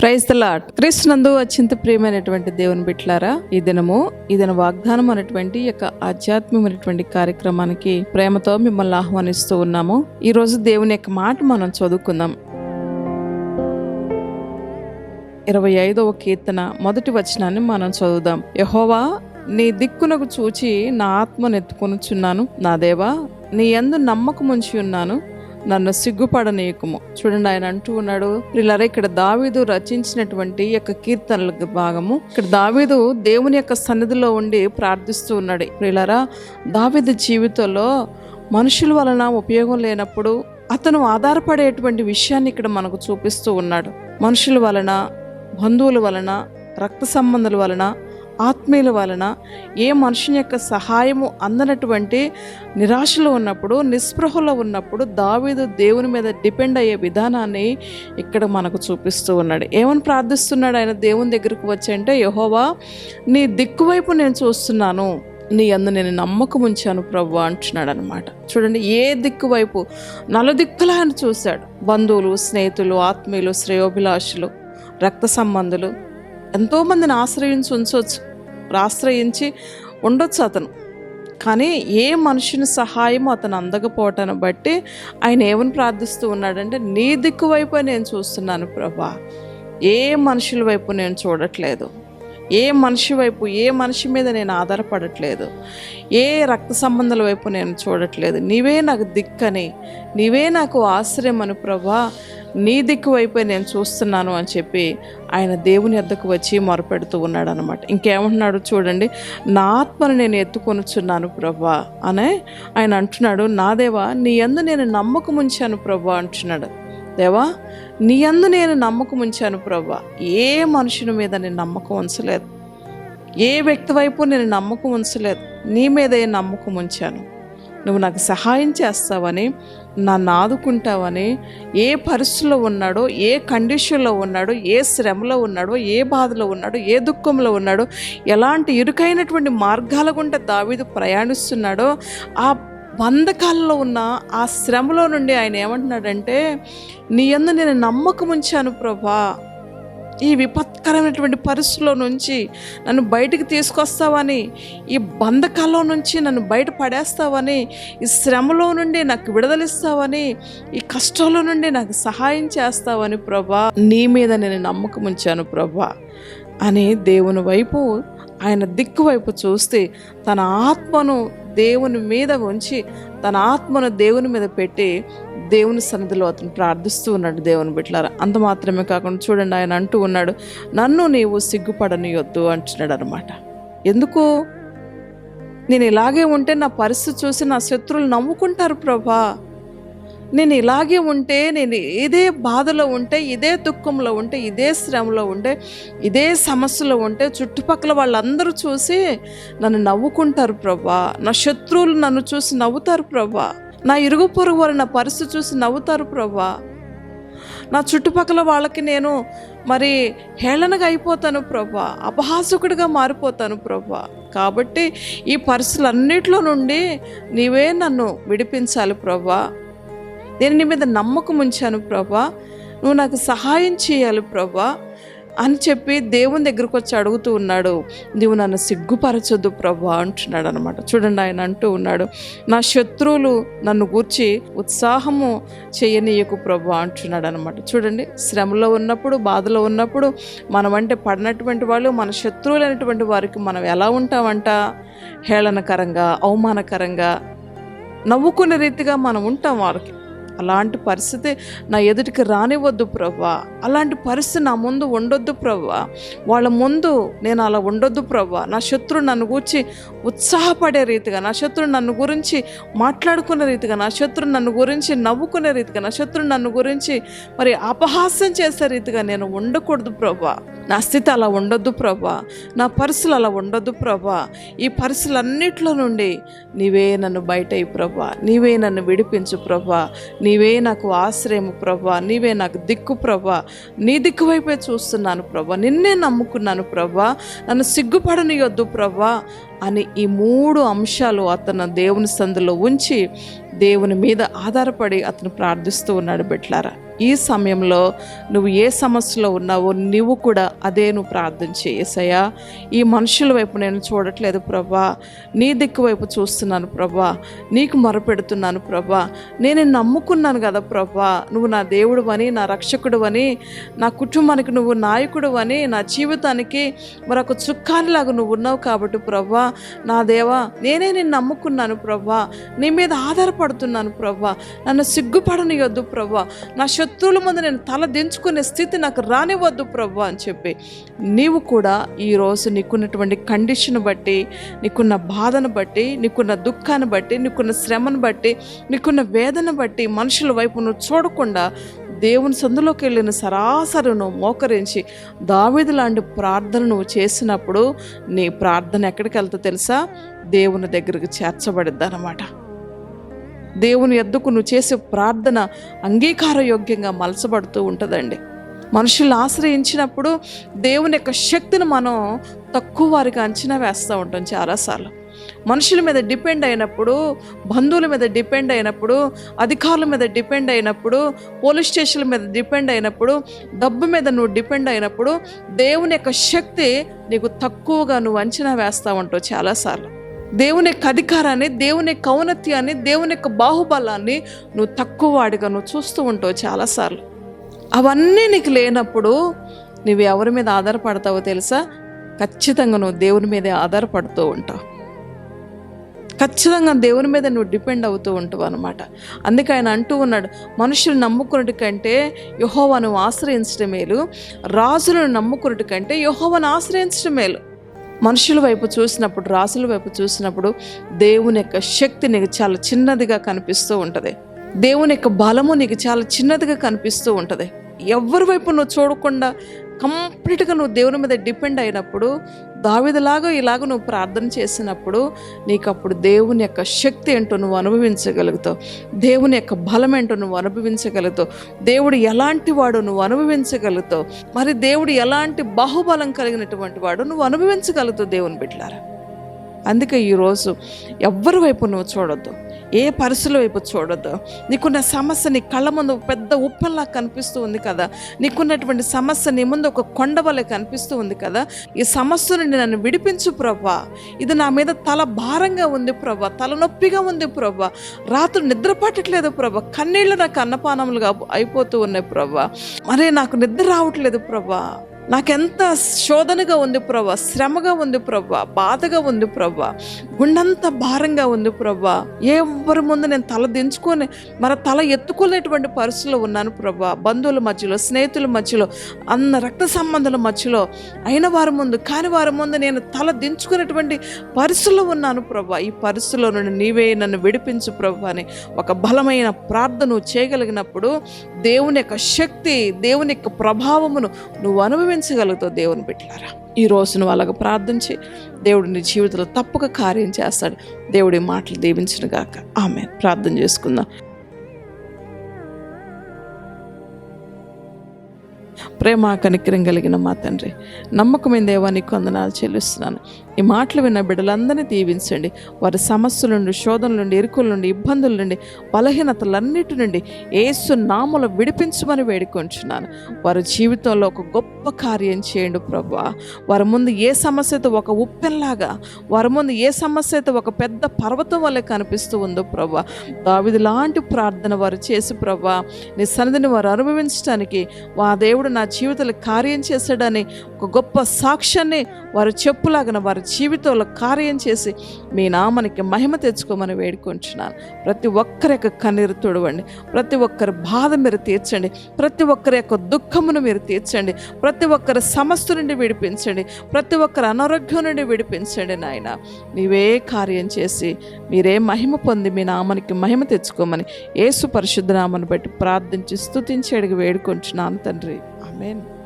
Praise the lord క్రీస్తునందు అత్యంత ప్రియమైనటువంటి దేవుని బిట్లారా ఈ దినము ఈ దిన వాగ్దానం అనేటువంటి యొక్క ఆధ్యాత్మికమైనటువంటి కార్యక్రమానికి ప్రేమతో మిమ్మల్ని ఆహ్వానిస్తూ ఉన్నాము. ఈ రోజు దేవుని యొక్క మాట మనం చదువుకుందాం. ఇరవై ఐదవ కీర్తన మొదటి వచనాన్ని మనం చదువుదాం. యహోవా నీ దిక్కునకు చూచి నా ఆత్మను ఎత్తుకొనుచున్నాను. నా దేవా నీ ఎందు నమ్మకముంచి ఉన్నాను. నన్ను సిగ్గుపడనీయకము. చూడండి ఆయన అంటూ ఉన్నాడు పిల్లరా ఇక్కడ దావీదు రచించినటువంటి యొక్క కీర్తనల భాగము. ఇక్కడ దావీదు దేవుని యొక్క సన్నిధిలో ఉండి ప్రార్థిస్తూ ఉన్నాడు. పిల్లరా దావీదు జీవితంలో మనుషుల వలన ఉపయోగం లేనప్పుడు అతను ఆధారపడేటువంటి విషయాన్ని ఇక్కడ మనకు చూపిస్తూ ఉన్నాడు. మనుషుల వలన బంధువుల వలన రక్త సంబంధాల వలన ఆత్మీయుల వలన ఏ మనుషుని యొక్క సహాయము అందనటువంటి నిరాశలో ఉన్నప్పుడు నిస్పృహలో ఉన్నప్పుడు దావీదు దేవుని మీద డిపెండ్ అయ్యే విధానాన్ని ఇక్కడ మనకు చూపిస్తూ ఉన్నాడు. ఏమని ప్రార్థిస్తున్నాడు? ఆయన దేవుని దగ్గరకు వచ్చి అంటే యహోవా నీ దిక్కువైపు నేను చూస్తున్నాను. నీ అందు నేను నమ్మకం ఉంచాను ప్రభు అంటున్నాడు అనమాట చూడండి ఏ దిక్కు వైపు? నలుదిక్కులా ఆయన చూశాడు. బంధువులు స్నేహితులు ఆత్మీయులు శ్రేయోభిలాషులు రక్త సంబంధులు ఎంతోమందిని ఆశ్రయించి ఉంచవచ్చు ఆశ్రయించి ఉండొచ్చు అతను. కానీ ఏ మనుషుని సహాయం అతను అందకపోవటాన్ని బట్టి ఆయన ఏమని ప్రార్థిస్తూ ఉన్నాడంటే నీ దిక్కు వైపు నేను చూస్తున్నాను ప్రభా. ఏ మనుషుల వైపు నేను చూడట్లేదు. ఏ మనిషి వైపు ఏ మనిషి మీద నేను ఆధారపడట్లేదు. ఏ రక్త సంబంధాల వైపు నేను చూడట్లేదు. నీవే నాకు దిక్కని నీవే నాకు ఆశ్రయం అని ప్రభా. నీ దిక్కు వైపే నేను చూస్తున్నాను అని చెప్పి ఆయన దేవుని వద్దకు వచ్చి మొరపెడుతూ ఉన్నాడు అనమాట ఇంకేమంటున్నాడు చూడండి నా ఆత్మను నేను ఎత్తుకొనుచున్నాను ప్రభా అనే ఆయన అంటున్నాడు. నా దేవా నీ ఎందు నేను నమ్మకం ఉంచాను ప్రభా అంటున్నాడు. దేవా నీ అందు నేను నమ్మకం ఉంచాను ప్రభా. ఏ మనుషుని మీద నేను నమ్మకం ఉంచలేదు. ఏ వ్యక్తి వైపు నేను నమ్మకం ఉంచలేదు. నీ మీదే నమ్మకం ఉంచాను. నువ్వు నాకు సహాయం చేస్తావని నన్ను ఆదుకుంటావని ఏ పరిస్థితిలో ఉన్నాడో ఏ కండిషన్లో ఉన్నాడో ఏ శ్రమలో ఉన్నాడో ఏ బాధలో ఉన్నాడో ఏ దుఃఖంలో ఉన్నాడో ఎలాంటి ఇరుకైనటువంటి మార్గాల గుండా దావీదు ప్రయాణిస్తున్నాడో ఆ బంధకాలలో ఉన్న ఆ శ్రమలో నుండి ఆయన ఏమంటున్నాడంటే నీ ఎందు నేను నమ్మకం ఉంచాను ప్రభా. ఈ విపత్కరమైనటువంటి పరిస్థితుల్లో నుంచి నన్ను బయటికి తీసుకొస్తావని ఈ బంధకాల్లో నుంచి నన్ను బయట పడేస్తావని ఈ శ్రమలో నుండి నాకు విడుదలిస్తావని ఈ కష్టంలో నుండి నాకు సహాయం చేస్తావని ప్రభా నీ మీద నేను నమ్మకం ఉంచాను ప్రభా. అని దేవుని వైపు ఆయన దిక్కు వైపు చూస్తే తన ఆత్మను దేవుని మీద ఉంచి తన ఆత్మను దేవుని మీద పెట్టి దేవుని సన్నిధిలో అతను ప్రార్థిస్తూ ఉన్నాడు దేవుని బిడ్డలారా. అంత మాత్రమే కాకుండా చూడండి ఆయన అంటూ ఉన్నాడు నన్ను నీవు సిగ్గుపడనియొద్దు అంటున్నాడు అనమాట ఎందుకు? నేను ఇలాగే ఉంటే నా పరిస్థితి చూసి నా శత్రువులు నవ్వుకుంటారు ప్రభా. నేను ఇలాగే ఉంటే నేను ఇదే బాధలో ఉంటే ఇదే దుఃఖంలో ఉంటే ఇదే శ్రమలో ఉంటే ఇదే సమస్యలో ఉంటే చుట్టుపక్కల వాళ్ళందరూ చూసి నన్ను నవ్వుకుంటారు ప్రభా. నా శత్రువులు నన్ను చూసి నవ్వుతారు ప్రభా. నా ఇరుగు పొరుగు వారు నా పరిస్థితి చూసి నవ్వుతారు ప్రభా. నా చుట్టుపక్కల వాళ్ళకి నేను మరి హేళనగా అయిపోతాను ప్రభా. అపహాసకుడిగా మారిపోతాను ప్రభా. కాబట్టి ఈ పరిస్థితులన్నిటిలో నుండి నీవే నన్ను విడిపించాలి ప్రభా. నేను నీ మీద నమ్మకం ఉంచాను ప్రభా. నువ్వు నాకు సహాయం చేయాలి ప్రభా. అని చెప్పి దేవుని దగ్గరకు వచ్చి అడుగుతూ ఉన్నాడు. నీవు నన్ను సిగ్గుపరచొద్దు ప్రభా అంటున్నాడు అనమాట చూడండి ఆయన అంటూ ఉన్నాడు. నా శత్రువులు నన్ను గూర్చి ఉత్సాహము చేయనీయకు ప్రభా అంటున్నాడు అనమాట చూడండి శ్రమలో ఉన్నప్పుడు బాధలో ఉన్నప్పుడు మనం అంటే పడినటువంటి వాళ్ళు మన శత్రువులైనటువంటి వారికి మనం ఎలా ఉంటామంట? హేళనకరంగా అవమానకరంగా నవ్వుకునే రీతిగా మనం ఉంటాం వారికి అలాంటి పరిస్థితి నా ఎదుటికి రానివ్వద్దు ప్రవ్వా. అలాంటి పరిస్థితి నా ముందు ఉండొద్దు ప్రభా వాళ్ళ ముందు నేను అలా ఉండొద్దు ప్రవ్వా. నా శత్రువు నన్ను గూర్చి ఉత్సాహపడే రీతిగా నా శత్రువు నన్ను గురించి మాట్లాడుకునే రీతిగా నా శత్రువు నన్ను గురించి నవ్వుకునే రీతిగా నా శత్రువు నన్ను గురించి మరి అపహాస్యం చేసే రీతిగా నేను ఉండకూడదు ప్రభా నా స్థితి అలా ఉండొద్దు ప్రభా. నా పరిస్థితులు అలా ఉండొద్దు ప్రభా. ఈ పర్సులన్నిట్లో నుండి నీవే నన్ను బయట ప్రభా. నీవే నన్ను విడిపించు ప్రభా. నీవే నాకు ఆశ్రయము ప్రభా. నీవే నాకు దిక్కు ప్రభా. నీ దిక్కు వైపే చూస్తున్నాను ప్రభా. నిన్నే నమ్ముకున్నాను ప్రభా. నన్ను సిగ్గుపడనియొద్దు ప్రభా అని ఈ మూడు అంశాలు అతను దేవుని సందులో ఉంచి దేవుని మీద ఆధారపడి అతను ప్రార్థిస్తూ ఉన్నాడు బిట్లారా ఈ సమయంలో నువ్వు ఏ సమస్యలో ఉన్నావో నువ్వు కూడా అదే నువ్వు ప్రార్థన చేసయ్యా ఈ మనుషుల వైపు నేను చూడట్లేదు ప్రభా. నీ దిక్కు వైపు చూస్తున్నాను ప్రభా. నీకు మొరపెడుతున్నాను ప్రభా. నేను నమ్ముకున్నాను కదా ప్రభా. నువ్వు నా దేవుడు అని నా రక్షకుడు అని నా కుటుంబానికి నువ్వు నాయకుడు అని నా జీవితానికి మరొక చుక్కానిలాగా నువ్వు ఉన్నావు కాబట్టి ప్రభా. నా దేవా నేనే నేను నమ్ముకున్నాను ప్రభా. నీ మీద ఆధారపడుతున్నాను ప్రభా. నన్ను సిగ్గుపడనియొద్దు ప్రభా. నా శత్రువుల ముందు నేను తల దించుకునే స్థితి నాకు రానివ్వద్దు ప్రభు అని చెప్పి నీవు కూడా ఈరోజు నీకున్నటువంటి కండిషన్ బట్టి నీకున్న బాధను బట్టి నీకున్న దుఃఖాన్ని బట్టి నీకున్న శ్రమను బట్టి నీకున్న వేదన బట్టి మనుషుల వైపు నువ్వు చూడకుండా దేవుని సందులోకి వెళ్ళిన సరాసరును మోకరించి దావిది లాంటి ప్రార్థన నువ్వు చేసినప్పుడు నీ ప్రార్థన ఎక్కడికి వెళ్తా తెలుసా? దేవుని దగ్గరికి చేర్చబడిద్ది అనమాట దేవుని ఎద్దుకు నువ్వు చేసే ప్రార్థన అంగీకారయోగ్యంగా మలసబడుతూ ఉంటుందండి. మనుషులు ఆశ్రయించినప్పుడు దేవుని యొక్క శక్తిని మనం తక్కువ వారికి అంచనా వేస్తూ ఉంటాం చాలాసార్లు. మనుషుల మీద డిపెండ్ అయినప్పుడు బంధువుల మీద డిపెండ్ అయినప్పుడు అధికారుల మీద డిపెండ్ అయినప్పుడు పోలీస్ స్టేషన్ల మీద డిపెండ్ అయినప్పుడు డబ్బు మీద నువ్వు డిపెండ్ అయినప్పుడు దేవుని యొక్క శక్తి నీకు తక్కువగా నువ్వు అంచనా వేస్తూ ఉంటావు చాలాసార్లు. దేవుని యొక్క అధికారాన్ని దేవుని యొక్క ఔన్నత్యాన్ని దేవుని యొక్క బాహుబలాన్ని నువ్వు తక్కువ వాడిగా నువ్వు చూస్తూ ఉంటావు చాలాసార్లు. అవన్నీ నీకు లేనప్పుడు నువ్వు ఎవరి మీద ఆధారపడతావో తెలుసా? ఖచ్చితంగా నువ్వు దేవుని మీదే ఆధారపడుతూ ఉంటావు. ఖచ్చితంగా దేవుని మీద నువ్వు డిపెండ్ అవుతూ ఉంటావు అనమాట అందుకే ఆయన అంటూ ఉన్నాడు మనుషులు నమ్ముకున్నటి కంటే యహోవాను ఆశ్రయించడం మేలు రాజులను నమ్ముకున్నటి కంటే యహోవాను ఆశ్రయించడం మేలు. మనుషుల వైపు చూసినప్పుడు రాసుల వైపు చూసినప్పుడు దేవుని యొక్క శక్తి నీకు చాలా చిన్నదిగా కనిపిస్తూ ఉంటుంది. దేవుని యొక్క బలము నీకు చాలా చిన్నదిగా కనిపిస్తూ ఉంటుంది. ఎవరి వైపు నువ్వు చూడకుండా కంప్లీట్గా నువ్వు దేవుని మీద డిపెండ్ అయినప్పుడు దావిదలాగా ఇలాగ నువ్వు ప్రార్థన చేసినప్పుడు నీకు అప్పుడు దేవుని యొక్క శక్తి ఏంటో నువ్వు అనుభవించగలుగుతావు. దేవుని యొక్క బలం ఏంటో నువ్వు అనుభవించగలుగుతావు. దేవుడు ఎలాంటి వాడు నువ్వు అనుభవించగలుగుతావు. మరి దేవుడు ఎలాంటి బాహుబలం కలిగినటువంటి వాడు నువ్వు అనుభవించగలుగుతావు దేవుని బిడ్డలారా. అందుకే ఈరోజు ఎవ్వరి వైపు నువ్వు చూడొద్దు. ఏ పరిస్థితుల వైపు చూడొద్దు? నీకున్న సమస్య నీ కళ్ళ ముందు పెద్ద ఉప్పల్లా కనిపిస్తూ ఉంది కదా? నీకున్నటువంటి సమస్య నీ ముందు ఒక కొండవలే కనిపిస్తూ ఉంది కదా? ఈ సమస్య నుండి నన్ను విడిపించు ప్రభా. ఇది నా మీద తల భారంగా ఉంది ప్రభా. తలనొప్పిగా ఉంది ప్రభా. రాత్రి నిద్ర పట్టట్లేదు ప్రభా. కన్నీళ్ళు నాకు అన్నపానములుగా అయిపోతూ ఉన్నాయి ప్రభా. మరే నాకు నిద్ర రావట్లేదు ప్రభా. నాకెంత శోధనగా ఉంది ప్రభా శ్రమగా ఉంది ప్రభా బాధగా ఉంది ప్రభా గుండంత భారంగా ఉంది ప్రభా. ఎవరి ముందు నేను తల దించుకొని మన తల ఎత్తుకునేటువంటి పరిస్థితుల్లో ఉన్నాను ప్రభా. బంధువుల మధ్యలో స్నేహితుల మధ్యలో అన్న రక్త సంబంధాల మధ్యలో అయిన వారి ముందు కాని వారి ముందు నేను తల దించుకునేటువంటి పరిస్థితుల్లో ఉన్నాను ప్రభా. ఈ పరిస్థితుల్లో నుండి నీవే నన్ను విడిపించు ప్రభా అని ఒక బలమైన ప్రార్థన చేయగలిగినప్పుడు దేవుని యొక్క శక్తి దేవుని యొక్క ప్రభావమును నువ్వు అనుభవించగలుగుతావు దేవుని బిడ్డలారా. ఈ రోజు నువ్వు అలాగ ప్రార్థించి దేవుడు నీ జీవితంలో తప్పక కార్యం చేస్తాడు. దేవుడి మాటలు దీవించిన గాక ఆమె ప్రార్థన చేసుకుందాం. ప్రేమ కనికరం కలిగిన మా తండ్రి. నమ్మకమైన దేవానికి వందనాలు చెల్లిస్తున్నాను. ఈ మాటలు విన్న బిడ్డలందరినీ దీవించండి. వారి సమస్యల నుండి శోధనల నుండి ఇరుకుల నుండి ఇబ్బందుల నుండి బలహీనతలన్నిటి నుండి ఏసు నామలు విడిపించమని వేడుకొంచున్నాను. వారి జీవితంలో ఒక గొప్ప కార్యం చేయండి ప్రభా. వారి ముందు ఏ సమస్యతో ఒక ఉప్పెల్లాగా వారి ముందు ఏ సమస్యతో ఒక పెద్ద పర్వతం వల్ల కనిపిస్తూ ఉందో ప్రభా దావిది లాంటి ప్రార్థన వారు చేసి ప్రభా నీ సన్నిధిని వారు అనుభవించడానికి వా దేవుడు నా జీవితంలో కార్యం చేశాడని ఒక గొప్ప సాక్ష్యాన్ని వారు చెప్పులాగిన వారి జీవితంలో కార్యం చేసి మీ నామనికి మహిమ తెచ్చుకోమని వేడుకుంటున్నాను. ప్రతి ఒక్కరి యొక్క కన్నీరు తుడవండి. ప్రతి ఒక్కరి బాధ మీరు తీర్చండి. ప్రతి ఒక్కరి యొక్క దుఃఖమును మీరు తీర్చండి. ప్రతి ఒక్కరి సమస్య నుండి విడిపించండి. ప్రతి ఒక్కరి అనారోగ్యం నుండి విడిపించండి నాయన. నీవే కార్యం చేసి మీరే మహిమ పొంది మీ నామానికి మహిమ తెచ్చుకోమని యేసు పరిశుద్ధ నామను బట్టి ప్రార్థించి స్థుతించి అడిగి వేడుకుంటున్నాను తండ్రి. Amen.